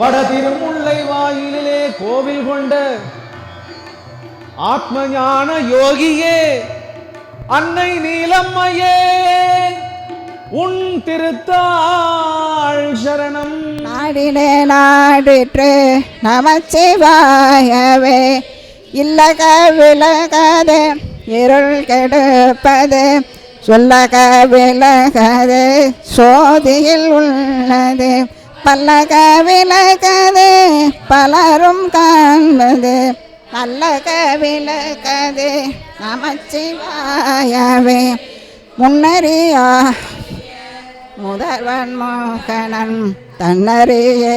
வட திருமுல்லை வாயிலே கோவில் கொண்ட ஆத்ம ஞான யோகியே அன்னை நீலம்மையே உன் திருத்தாள் சரணம். நாடினே நாடிற்று நமச்சிவாயவே இல்லக விலகது இருள் கெடுப்பது சொல்லக விலகது சோதியில் உள்ளது. பல்லக விளக்கது பலரும் காண்பது. பல்லக விளக்கது நமச்சிவாயவே. முன்னறியா முதல்வன் மோகனன் தன்னறியே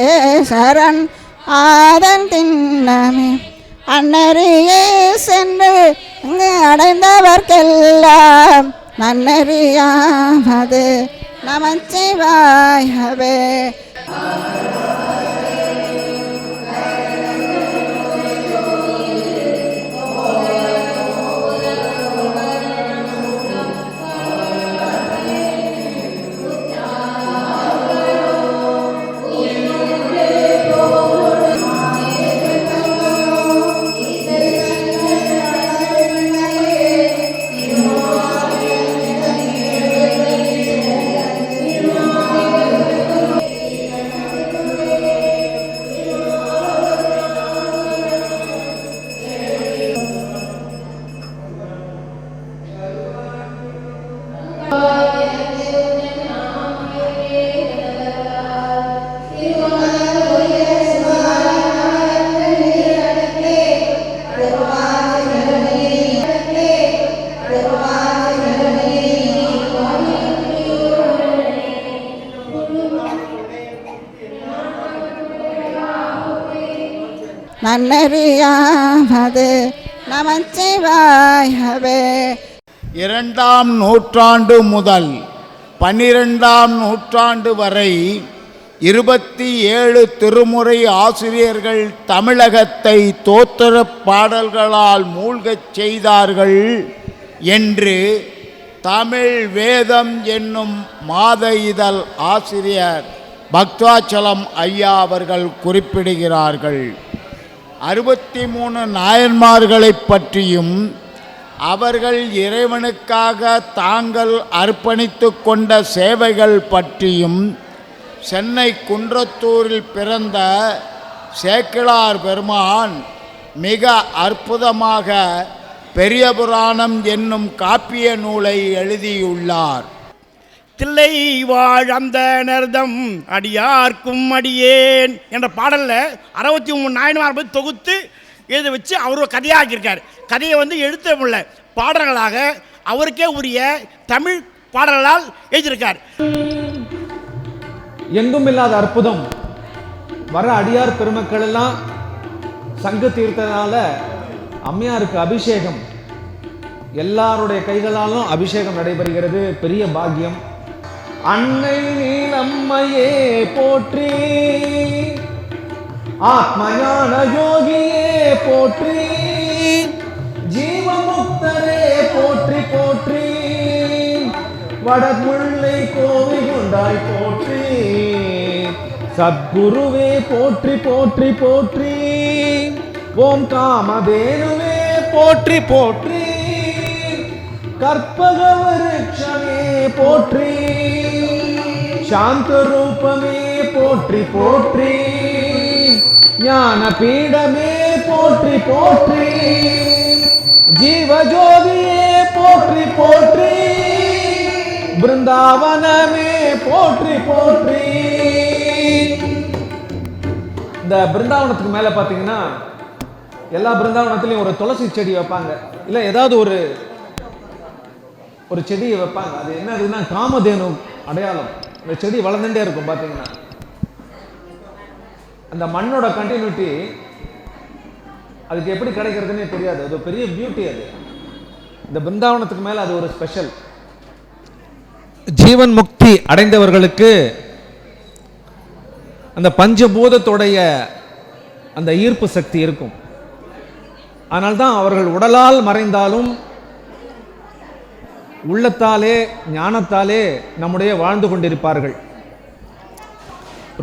சரண் ஆதன் திண்ணமே. அன்னறியே சென்று இங்கு அடைந்தவர்க்கெல்லாம் நன்னறியாமது. நமச்சிவாயவே. Amen. நன்னறியாவது நமச்சிவாயவே இரண்டாம் நூற்றாண்டு முதல் பன்னிரெண்டாம் நூற்றாண்டு வரை இருபத்தி ஏழு திருமுறை ஆசிரியர்கள் தமிழகத்தை தோத்திர பாடல்களால் மூழ்கச் செய்தார்கள் என்று தமிழ் வேதம் என்னும் மாத இதழ் ஆசிரியர் பக்தாச்சலம் ஐயா அவர்கள் குறிப்பிடுகிறார்கள். அறுபத்தி மூணு நாயன்மார்களைப் பற்றியும் அவர்கள் இறைவனுக்காக தாங்கள் அர்ப்பணித்து கொண்ட சேவைகள் பற்றியும் சென்னை குன்றத்தூரில் பிறந்த சேக்கிழார் பெருமான் மிக அற்புதமாக பெரிய புராணம் என்னும் காப்பிய நூலை எழுதியுள்ளார். தில்லை வாழ் அந்த நர்தம் அடியார்க்கும் அடியேன் என்ற பாடலில் அறுபத்தி மூணு நாயன்மார் போய் தொகுத்து எழுத வச்சு அவர் கதையாக்கியிருக்கார். கதையை வந்து எழுத்த முடியல. பாடல்களாக அவருக்கே உரிய தமிழ் பாடல்களால் எழுதியிருக்கார். எங்கும் இல்லாத அற்புதம். வர அடியார் பெருமக்கள் எல்லாம் சங்கு தீர்த்தனால அம்மையாருக்கு அபிஷேகம். எல்லாருடைய கைகளாலும் அபிஷேகம் நடைபெறுகிறது. பெரிய பாக்கியம். அன்னை நீலம்மையே போற்றி. ஆத்மயான யோகியே போற்றி. ஜீவமுக்தரே போற்றி போற்றி. வடமுல்லை கோவை கொண்டாய் போற்றி. சத்குருவே போற்றி போற்றி போற்றி. ஓம் காமதேனுவே போற்றி போற்றி. கற்பக விருட்சமே போற்றி. சாந்த ரூபமே போற்றி போற்றி. ஞான பீடமே போற்றி போற்றி. ஜீவஜோதியே போற்றி போற்றி. பிருந்தாவனமே போற்றி போற்றி. இந்த பிருந்தாவனத்துக்கு மேல பாத்தீங்கன்னா எல்லா பிருந்தாவனத்துலயும் ஒரு துளசி செடி வைப்பாங்க. இல்ல ஏதாவது ஒரு ஒரு செடியை வைப்பாங்க. அது என்னதுன்னா காமதேனு அடையாளம். இந்த செடி வளர்ந்துட்டே இருக்கும் பாத்தீங்கன்னா அந்த மண்ணோட கண்டினியூட்டி அதுக்கு எப்படி கிடைக்கிறதுனே தெரியாது. அது ஒரு பெரிய பியூட்டி அது. இந்த பிருந்தாவனத்துக்கு மேல அது ஒரு ஸ்பெஷல் ஜீவன் முக்தி அடைந்தவர்களுக்கு அந்த பஞ்சபூதத்துடைய அந்த ஈர்ப்பு சக்தி இருக்கும். அதனால்தான் அவர்கள் உடலால் மறைந்தாலும் உள்ளத்தாலே ஞானத்தாலே நம்முடைய வாழ்ந்து கொண்டிருப்பார்கள்.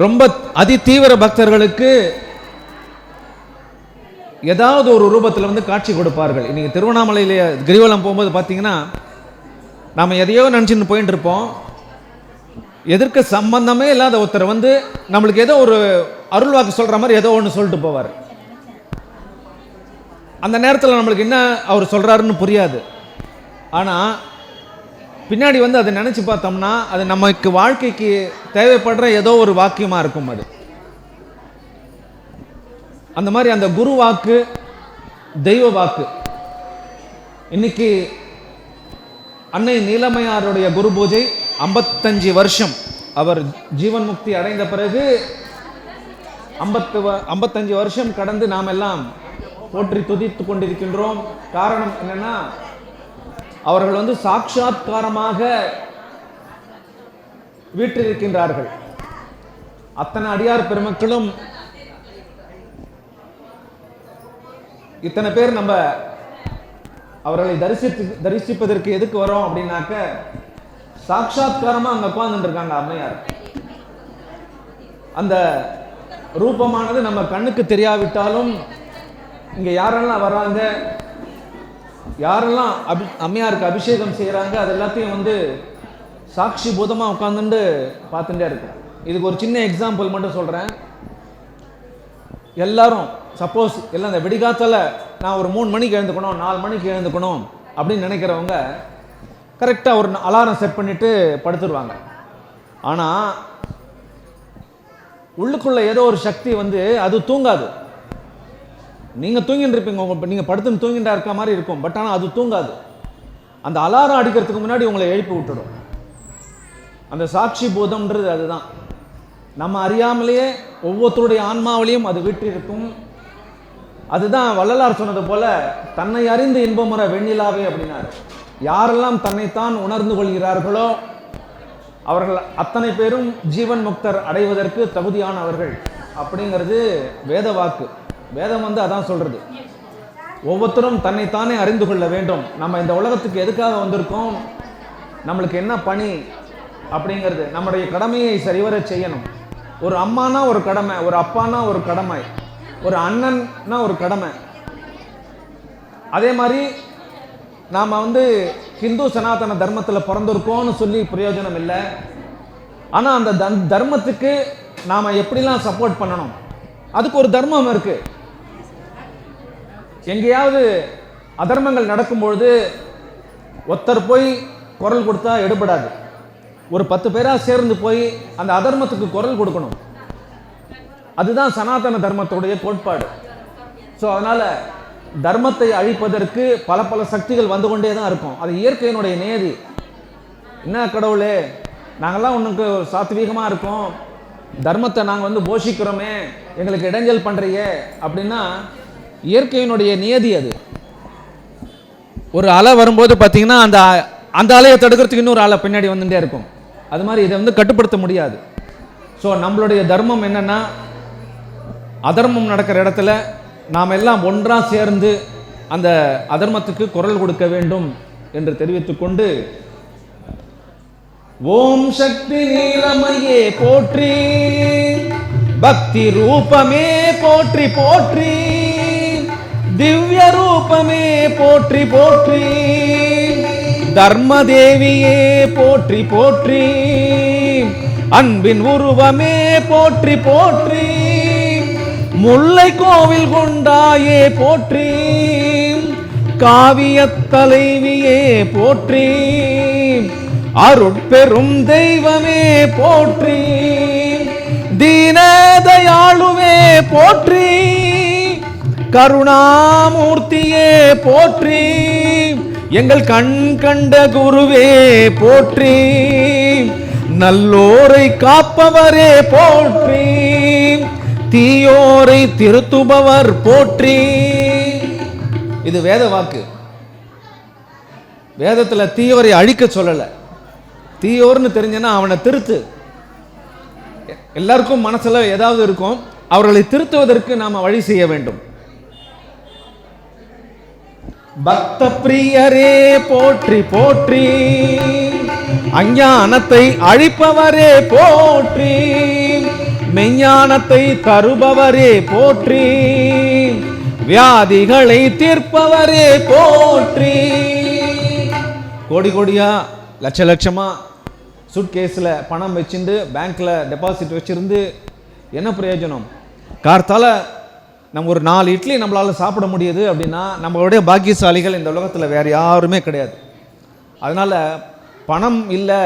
ரொம்ப அதி தீவிர பக்தர்களுக்கு ஏதாவது ஒரு ரூபத்தில் வந்து காட்சி கொடுப்பார்கள். இன்றைக்கி திருவண்ணாமலையிலே கிரிவலம் போகும்போது பார்த்தீங்கன்னா நாம் எதையோ நினச்சின்னு போயிட்டு இருப்போம். எதற்கு சம்பந்தமே இல்லாத ஒருத்தர் வந்து நம்மளுக்கு ஏதோ ஒரு அருள் வாக்கு சொல்கிற மாதிரி ஏதோ ஒன்று சொல்லிட்டு போவார். அந்த நேரத்தில் நம்மளுக்கு என்ன அவர் சொல்கிறாருன்னு புரியாது. ஆனால் பின்னாடி வந்து அதை நினச்சி பார்த்தோம்னா அது நமக்கு வாழ்க்கைக்கு தேவைப்படுற ஏதோ ஒரு வாக்கியமாக இருக்கும் அது. அந்த மாதிரி அந்த குரு வாக்கு தெய்வ வாக்கு. இன்னைக்கு அன்னை நீலமையாருடைய குரு பூஜை ஐம்பத்தஞ்சு வருஷம். அவர் ஜீவன் முக்தி அடைந்த பிறகு ஐம்பத்து வ- ஐம்பத்தஞ்சு வருஷம் கடந்து நாம் எல்லாம் போற்றி துதித்து கொண்டிருக்கின்றோம். காரணம் என்னன்னா அவர்கள் வந்து சாட்சாத்காரமாக வீற்றிருக்கின்றார்கள். அத்தனை அடியார் பெருமக்களும் இத்தனை பேர் நம்ம அவர்களை தரிசித்து தரிசிப்பதற்கு எதுக்கு வரோம் அப்படின்னாக்க சாட்சாத்காரமா அங்க உட்கார்ந்துட்டு இருக்காங்க அம்மையார். அந்த ரூபமானது நம்ம கண்ணுக்கு தெரியாவிட்டாலும் இங்க யாரெல்லாம் வராங்க? யாரெல்லாம் அபி அம்மையாருக்கு அபிஷேகம் செய்கிறாங்க அது எல்லாத்தையும் வந்து சாட்சி பூதமாக உட்காந்துட்டு பார்த்துட்டே இருக்கும். இதுக்கு ஒரு சின்ன எக்ஸாம்பிள் மட்டும் சொல்கிறேன் எல்லாரும் சப்போஸ் எல்லாம் இந்த வெடிகாத்தில் நான் ஒரு மூணு மணிக்கு எழுந்துக்கணும் நாலு மணிக்கு எழுந்துக்கணும் அப்படின்னு நினைக்கிறவங்க கரெக்டாக ஒரு அலாரம் செட் பண்ணிவிட்டு படுத்துருவாங்க. ஆனால் உள்ளுக்குள்ளே ஏதோ ஒரு சக்தி வந்து அது தூங்காது. நீங்கள் தூங்கிட்டு இருப்பீங்க உங்கள் நீங்கள் படுத்துன்னு தூங்கிட்டா இருக்க மாதிரி இருக்கும். பட் ஆனால் அது தூங்காது. அந்த அலாரம் அடிக்கிறதுக்கு முன்னாடி உங்களை எழுப்பி விட்டுடும். அந்த சாட்சி போதம்ன்றது அதுதான். நம்ம அறியாமலேயே ஒவ்வொருத்தருடைய ஆன்மாவிலையும் அது விட்டிருக்கும் அதுதான் வள்ளலார் சொன்னது போல தன்னை அறிந்து இன்பமுற வெண்ணிலாவே அப்படின்னாரு. யாரெல்லாம் தன்னைத்தான் உணர்ந்து கொள்கிறார்களோ அவர்கள் அத்தனை பேரும் ஜீவன் முக்தர் அடைவதற்கு தகுதியானவர்கள். அப்படிங்கிறது வேத வாக்கு வேதம் வந்து அதான் சொல்றது. ஒவ்வொருத்தரும் தன்னைத்தானே அறிந்து கொள்ள வேண்டும். நம்ம இந்த உலகத்துக்கு எதுக்காக வந்திருக்கோம்? நம்மளுக்கு என்ன பணி? அப்படிங்கிறது. நம்முடைய கடமையை சரிவர செய்யணும். ஒரு அம்மானா ஒரு கடமை ஒரு அப்பானா ஒரு கடமை ஒரு அண்ணன்னா ஒரு கடமை. அதே மாதிரி நாம் வந்து ஹிந்து சனாதன தர்மத்தில் பிறந்திருக்கோம்னு சொல்லி பிரயோஜனம் இல்லை. ஆனால் அந்த தன் தர்மத்துக்கு நாம் எப்படிலாம் சப்போர்ட் பண்ணணும்? அதுக்கு ஒரு தர்மம் இருக்குது எங்கேயாவது அதர்மங்கள் நடக்கும்பொழுது ஒருத்தர் போய் குரல் கொடுத்தா எடுபடாது. ஒரு பத்து பேராக சேர்ந்து போய் அந்த அதர்மத்துக்கு குரல் கொடுக்கணும். அதுதான் சனாதன தர்மத்துடைய கோட்பாடு. ஸோ அதனால் தர்மத்தை அழிப்பதற்கு பல பல சக்திகள் வந்து கொண்டே தான் இருக்கும். அது இயற்கையினுடைய நேதி. என்ன கடவுளே? நாங்கள்லாம் உனக்கு சாத்வீகமாக இருக்கோம். தர்மத்தை நாங்கள் வந்து போஷிக்கிறோமே. எங்களுக்கு இடைஞ்சல் பண்ணுறியே அப்படின்னா இயற்கையினுடைய நியதி அது. ஒரு அலை வரும்போது பார்த்தீங்கன்னா அந்த அந்த அலையை தடுக்கிறதுக்கு இன்னொரு அலை பின்னாடி வந்துட்டே இருக்கும். அது மாதிரி இதை வந்து கட்டுப்படுத்த முடியாது. ஸோ நம்மளுடைய தர்மம் என்னன்னா அதர்மம் நடக்கிற இடத்துல நாம் எல்லாம் ஒன்றாக சேர்ந்து அந்த அதர்மத்துக்கு குரல் கொடுக்க வேண்டும் என்று தெரிவித்துக்கொண்டு ஓம் சக்தி நீலமையே போற்றி பக்தி ரூபமே போற்றி போற்றி. திவ்ய ரூபமே போற்றி போற்றி. தர்மதேவியே போற்றி போற்றி. அன்பின் உருவமே போற்றி போற்றி. முல்லை கோவில் கொண்டாயே போற்றி. காவிய தலைவியே போற்றி. அருட்பெரும் தெய்வமே போற்றி. தீனதயாளுவே போற்றி. கருணாமூர்த்தியே போற்றி. எங்கள் கண் கண்ட குருவே போற்றி. நல்லோரை காப்பவரே போற்றி. தீயோரை திருத்துபவர் போற்றி. இது வேத வாக்கு. வேதத்துல தீயோரை அழிக்க சொல்லலை. தீயோர்னு தெரிஞ்சனா அவனை திருத்து. எல்லாருக்கும் மனசுல ஏதாவது இருக்கும். அவர்களை திருத்துவதற்கு நாம வழி செய்ய வேண்டும். பக்த பிரியரே போற்றி போற்றி. அஞ்ஞானத்தை அழிப்பவரே போற்றி. மெஞ்ஞானத்தை தருபவரே போற்றி. வியாதிகளை தீர்ப்பவரே போற்றி. கோடி கோடியா லட்ச லட்சமா சூட்கேஸில் பணம் வச்சிருந்து பேங்க்ல டெபாசிட் வச்சிருந்து என்ன பிரயோஜனம்? கார்த்தால நம்ம ஒரு நாலு இட்லி நம்மளால் சாப்பிட முடியுது அப்படின்னா நம்மளுடைய பாக்கியசாலிகள் இந்த உலகத்தில் வேறு யாருமே கிடையாது. அதனால் பணம் இல்லை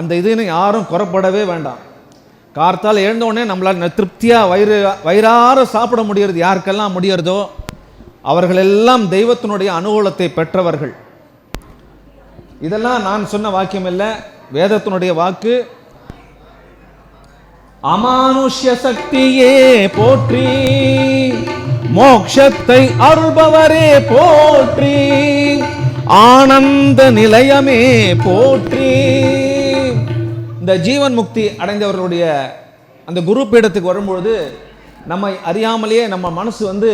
அந்த இதுன்னு யாரும் குறைப்படவே வேண்டாம். கார்த்தால் எழுந்தோடனே நம்மளால் திருப்தியாக வயிறு வயிறார சாப்பிட முடியறது யாருக்கெல்லாம் முடியறதோ அவர்களெல்லாம் தெய்வத்தினுடைய அனுகூலத்தை பெற்றவர்கள். இதெல்லாம் நான் சொன்ன வாக்கியம் இல்லை வேதத்தினுடைய வாக்கு அமானுஷ்ய சக்தியே போற்றி. மோக்ஷத்தை அருள்பவரே போற்றி. ஆனந்த நிலையமே போற்றி. இந்த ஜீவன் முக்தி அடைந்தவர்களுடைய அந்த குரு பீடத்துக்கு வரும்பொழுது நம்மை அறியாமலேயே நம்ம மனசு வந்து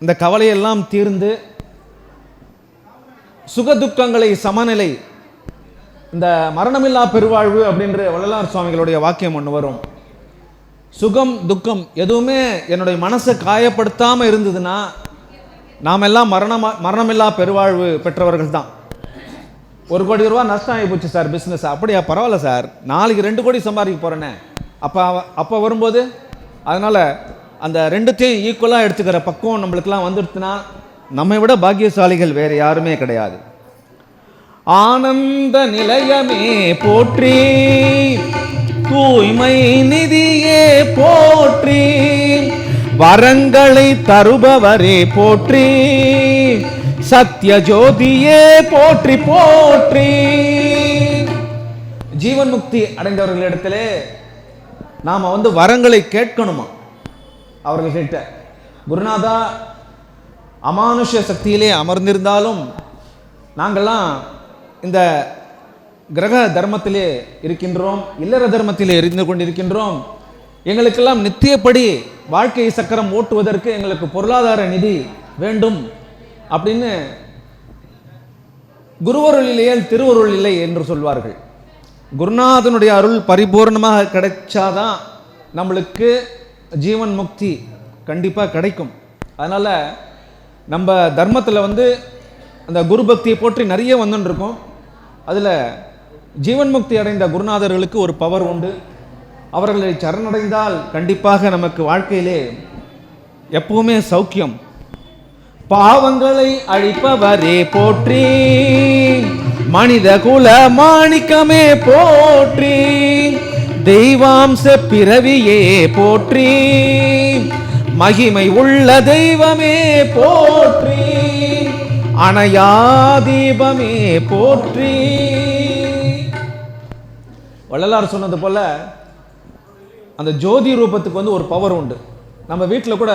இந்த கவலையெல்லாம் தீர்ந்து சுகதுக்கங்களை சமநிலை இந்த மரணமில்லா பெருவாழ்வு அப்படின்ற வள்ளலார் சுவாமிகளுடைய வாக்கியம் ஒன்று வரும். சுகம் துக்கம் எதுவுமே என்னுடைய மனசை காயப்படுத்தாமல் இருந்ததுன்னா நாம் எல்லாம் மரணமா மரணமில்லா பெருவாழ்வு பெற்றவர்கள் தான் ஒரு கோடி ரூபா நஷ்டம் ஆகி போச்சு சார் பிஸ்னஸ் அப்படியா? பரவாயில்ல சார். நாளைக்கு ரெண்டு கோடி சம்பாதிக்க போகிறேனே அப்போ அப்போ வரும்போது அதனால் அந்த ரெண்டுத்தையும் ஈக்குவலாக எடுத்துக்கிற பக்குவம் நம்மளுக்கெல்லாம் வந்துடுச்சுன்னா நம்மை விட பாக்கியசாலிகள் வேறு யாருமே கிடையாது. ஆனந்த நிலையமே போற்றி தூய்மை நிதியே போற்றி வரங்களை தருபவரே போற்றி சத்ய ஜோதியே போற்றி போற்றி. ஜீவன் முக்தி அடைந்தவர்களிடத்திலே நாம வந்து வரங்களை கேட்கணுமா? அவர்கள்கிட்ட. குருநாதா அமானுஷ சக்தியிலே அமர்ந்திருந்தாலும் நாங்கள்லாம் இந்த கிரக தர்மத்திலே இருக்கின்றோம் இல்லற தர்மத்திலே இருந்து கொண்டிருக்கின்றோம். எங்களுக்கெல்லாம் நித்தியப்படி வாழ்க்கை சக்கரம் ஓட்டுவதற்கு எங்களுக்கு பொருளாதார நிதி வேண்டும் அப்படின்னு குருவருள் இல்லையே திருவருள் இல்லை என்று சொல்வார்கள். குருநாதனுடைய அருள் பரிபூர்ணமாக கிடைச்சாதான் நம்மளுக்கு ஜீவன் முக்தி கண்டிப்பாக கிடைக்கும். அதனால் நம்ம தர்மத்தில் வந்து அந்த குரு பக்தியை போற்றி நிறைய வந்துன்னு இருக்கோம் அதில் ஜீவன் முக்தி அடைந்த குருநாதர்களுக்கு ஒரு பவர் உண்டு. அவர்களை சரணடைந்தால் கண்டிப்பாக நமக்கு வாழ்க்கையிலே எப்பவுமே சௌக்கியம். பாவங்களை அழிப்பவரே போற்றி மனித குல மாணிக்கமே போற்றி தெய்வாம்ச பிறவியே போற்றி மகிமை உள்ள தெய்வமே போற்றி அணையாதீபமே போற்றி. வள்ளலார் சொன்னது போல அந்த ஜோதி ரூபத்துக்கு வந்து ஒரு பவர் உண்டு. நம்ம வீட்டில் கூட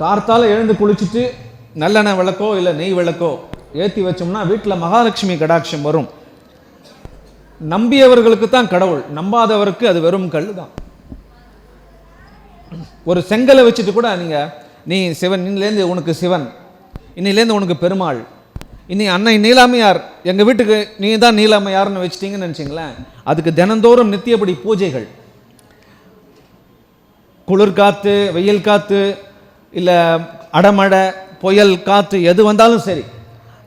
கார்த்தால் எழுந்து குளிச்சுட்டு நல்லெண்ணெய் விளக்கோ இல்லை நெய் விளக்கோ ஏற்றி வச்சோம்னா வீட்டில் மகாலட்சுமி கடாட்சம் வரும். நம்பியவர்களுக்கு தான் கடவுள் நம்பாதவருக்கு அது வெறும் கல் தான். ஒரு செங்கலை வச்சுட்டு கூட நீங்கள் நீ சிவன் இன்னிலேருந்து உனக்கு சிவன் இன்னிலேருந்து உனக்கு பெருமாள் இனி அன்னை நீலாமையார் எங்கள் வீட்டுக்கு நீ தான் நீலாமையார்னு வச்சிட்டீங்கன்னு நினச்சிங்களேன். அதுக்கு தினந்தோறும் நித்தியப்படி பூஜைகள். குளிர் காற்று வெயில் காற்று இல்லை அடமடை புயல் காற்று எது வந்தாலும் சரி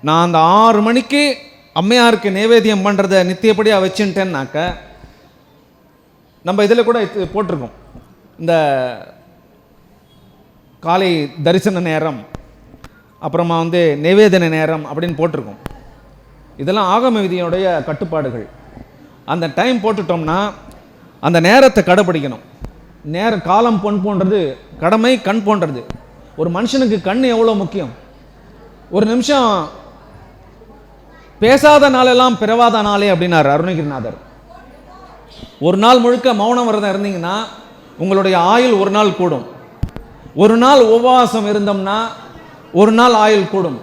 நான் அந்த ஆறு மணிக்கு அம்மையாருக்கு நைவேத்தியம் பண்ணுறத நித்தியப்படியாக வச்சுட்டேன்னாக்க நம்ம இதில் கூட இது போட்டிருக்கோம். இந்த காலை தரிசன நேரம் அப்புறமா வந்து நிவேதன நேரம் அப்படின்னு போட்டிருக்கோம். இதெல்லாம் ஆகம விதியினுடைய கட்டுப்பாடுகள். அந்த டைம் போட்டுட்டோம்னா அந்த நேரத்தை கடைப்பிடிக்கணும் நேர காலம் பொன் போன்றது கடமை கண் போன்றது. ஒரு மனுஷனுக்கு கண் எவ்வளோ முக்கியம்? ஒரு நிமிஷம் பேசாத நாளெல்லாம் பிறவாத நாளே அப்படின்னார் அருணகிரிநாதர். ஒரு நாள் முழுக்க மௌனம் விரதம் இருந்தீங்கன்னா உங்களுடைய ஆயுள் ஒரு நாள் கூடும். ஒரு நாள் உபவாசம் இருந்தோம்னா ஒரு நாள் ஆயுள் கூடும்.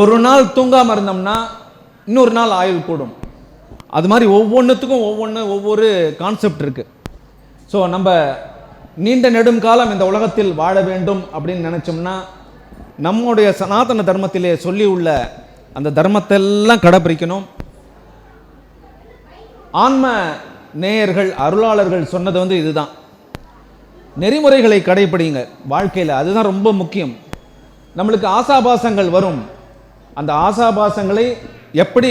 ஒரு நாள் தூங்காமல் இருந்தோம்னா இன்னொரு நாள் ஆயுள் கூடும். அது மாதிரி ஒவ்வொன்றுத்துக்கும் ஒவ்வொன்று ஒவ்வொரு கான்செப்ட் இருக்குது ஸோ நம்ம நீண்ட நெடும் காலம் இந்த உலகத்தில் வாழ வேண்டும் அப்படின்னு நினச்சோம்னா நம்முடைய சனாதன தர்மத்திலே சொல்லி உள்ள அந்த தர்மத்தை எல்லாம் கடைப்பிடிக்கணும் ஆன்ம நேயர்கள் அருளாளர்கள் சொன்னது வந்து இதுதான். நெறிமுறைகளை கடைப்பிடிங்க வாழ்க்கையில். அதுதான் ரொம்ப முக்கியம். நம்மளுக்கு ஆசாபாசங்கள் வரும். அந்த ஆசாபாசங்களை எப்படி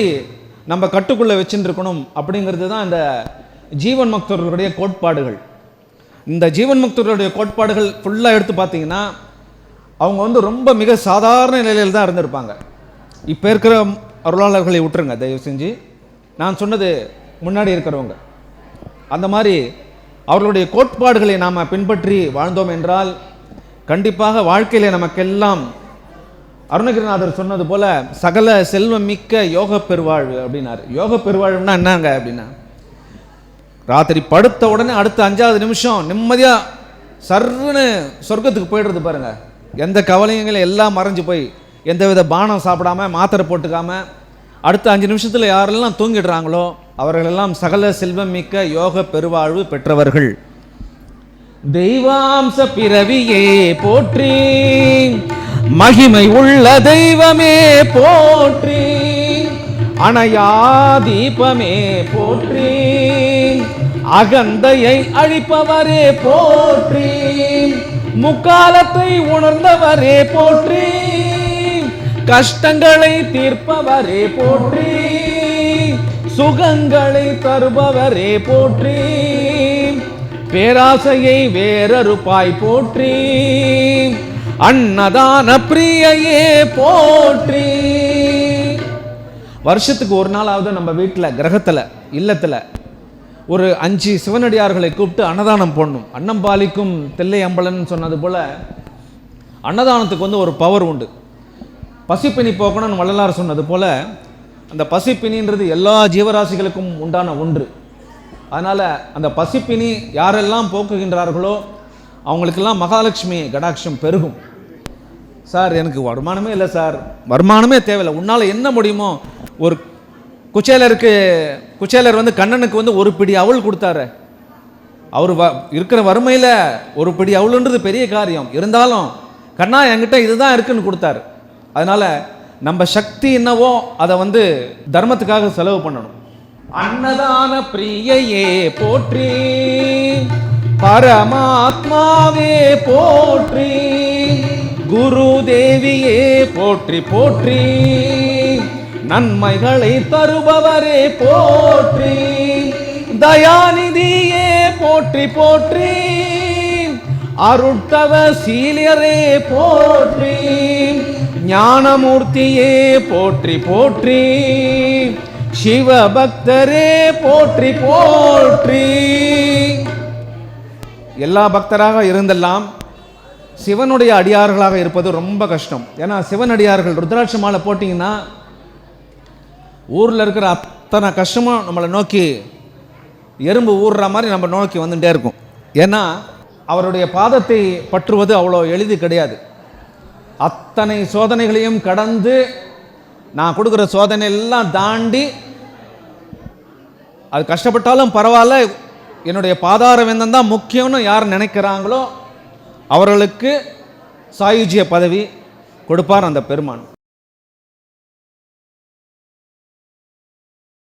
நம்ம கட்டுக்குள்ளே வச்சுருக்கணும் அப்படிங்கிறது தான் இந்த ஜீவன் முக்தர்களுடைய கோட்பாடுகள். இந்த ஜீவன் முக்தர்களுடைய கோட்பாடுகள் ஃபுல்லாக எடுத்து பார்த்தீங்கன்னா அவங்க வந்து ரொம்ப மிக சாதாரண நிலையில் தான் இருந்திருப்பாங்க. இப்போ இருக்கிற அருளாளர்களை விட்டுருங்க தயவு செஞ்சு. நான் சொன்னது முன்னாடி இருக்கிறவங்க. அந்த மாதிரி அவர்களுடைய கோட்பாடுகளை நாம் பின்பற்றி வாழ்ந்தோம் என்றால் கண்டிப்பாக வாழ்க்கையில் நமக்கெல்லாம் அருணகிரிநாதர் சொன்னது போல் சகல செல்வம் மிக்க யோக பெருவாழ்வு அப்படின்னாரு. யோக பெருவாழ்வுனா என்னங்க அப்படின்னா ராத்திரி படுத்த உடனே அடுத்த அஞ்சாவது நிமிஷம் நிம்மதியாக சர்ன்னு சொர்க்கத்துக்கு போயிடுறது பாருங்கள் எந்த கவலையங்களும் எல்லாம் மறைஞ்சு போய் எந்தவித பானம் சாப்பிடாம மாத்திரை போட்டுக்காமல் அடுத்த அஞ்சு நிமிஷத்தில் யாரெல்லாம் தூங்கிடுறாங்களோ அவர்களெல்லாம் சகல செல்வம் மிக்க யோக பெருவாழ்வு பெற்றவர்கள். தெய்வாம்ச பிறவியே போற்றி. மகிமை உள்ள தெய்வமே போற்றி அணையா தீபமே போற்றி அகந்தையை அழிப்பவரே போற்றி முக்காலத்தை உணர்ந்தவரே போற்றி கஷ்டங்களை தீர்ப்பவரே போற்றி சுகங்களை தருபவரே போற்றி பேராசையை வேறறுப்பாய் போற்றி. அன்னதான பிரியையே போற்றி. வருஷத்துக்கு ஒரு நாளாவது நம்ம வீட்டில் கிரகத்தில் இல்லத்தில் ஒரு அஞ்சு சிவனடியார்களை கூப்பிட்டு அன்னதானம் போடணும். அன்னம் பாலிக்கும் தில்லை அம்பலன் சொன்னது போல் அன்னதானத்துக்கு வந்து ஒரு பவர் உண்டு. பசிப்பினி போக்கணும்னு வள்ளலார் சொன்னது போல் அந்த பசிப்பினின்றது எல்லா ஜீவராசிகளுக்கும் உண்டான ஒன்று. அதனால் அந்த பசிப்பினி யாரெல்லாம் போக்குகின்றார்களோ அவங்களுக்கெல்லாம் மகாலட்சுமி கடாட்சம் பெருகும். சார் எனக்கு வருமானமே இல்லை சார். வருமானமே தேவையில்லை. உன்னால் என்ன முடியுமோ ஒரு குச்சேலருக்கு குச்சேலர் வந்து கண்ணனுக்கு வந்து ஒரு பிடி அவள் கொடுத்தாரு. அவர் வ இருக்கிற வறுமையில் ஒரு பிடி அவளுன்றது பெரிய காரியம். இருந்தாலும் கண்ணா என்கிட்ட இதுதான் இருக்குன்னு கொடுத்தாரு. அதனால் நம்ம சக்தி என்னவோ அதை வந்து தர்மத்துக்காக செலவு பண்ணணும். அன்னதான பிரியையே போற்றி. பரமாத்மாவே போற்றி குரு தேவியே போற்றி போற்றி. நன்மைகளை தருபவரே போற்றி. தயாநிதியே போற்றி போற்றி. அருட்டவ சீலியரே போற்றி. ஞானமூர்த்தியே போற்றி போற்றி. சிவபக்தரே போற்றி போற்றி. எல்லா பக்தராக இருந்தெல்லாம் சிவனுடைய அடியார்களாக இருப்பது ரொம்ப கஷ்டம். ஏன்னா சிவன் அடியார்கள் ருத்ராட்ச மாலை போட்டிங்கன்னா ஊரில் இருக்கிற அத்தனை கஷ்டமும் நம்மளை நோக்கி எறும்பு ஊறுற மாதிரி நம்ம நோக்கி வந்துட்டே இருக்கும். ஏன்னா அவருடைய பாதத்தை பற்றுவது அவ்வளோ எளிது கிடையாது. அத்தனை சோதனைகளையும் கடந்து நான் கொடுக்குற சோதனை எல்லாம் தாண்டி அது கஷ்டப்பட்டாலும் பரவாயில்ல என்னுடைய பாதார வேந்தன் தான் முக்கியம்னு யார் நினைக்கிறாங்களோ அவர்களுக்கு சாயுஜிய பதவி கொடுப்பார் அந்த பெருமான்.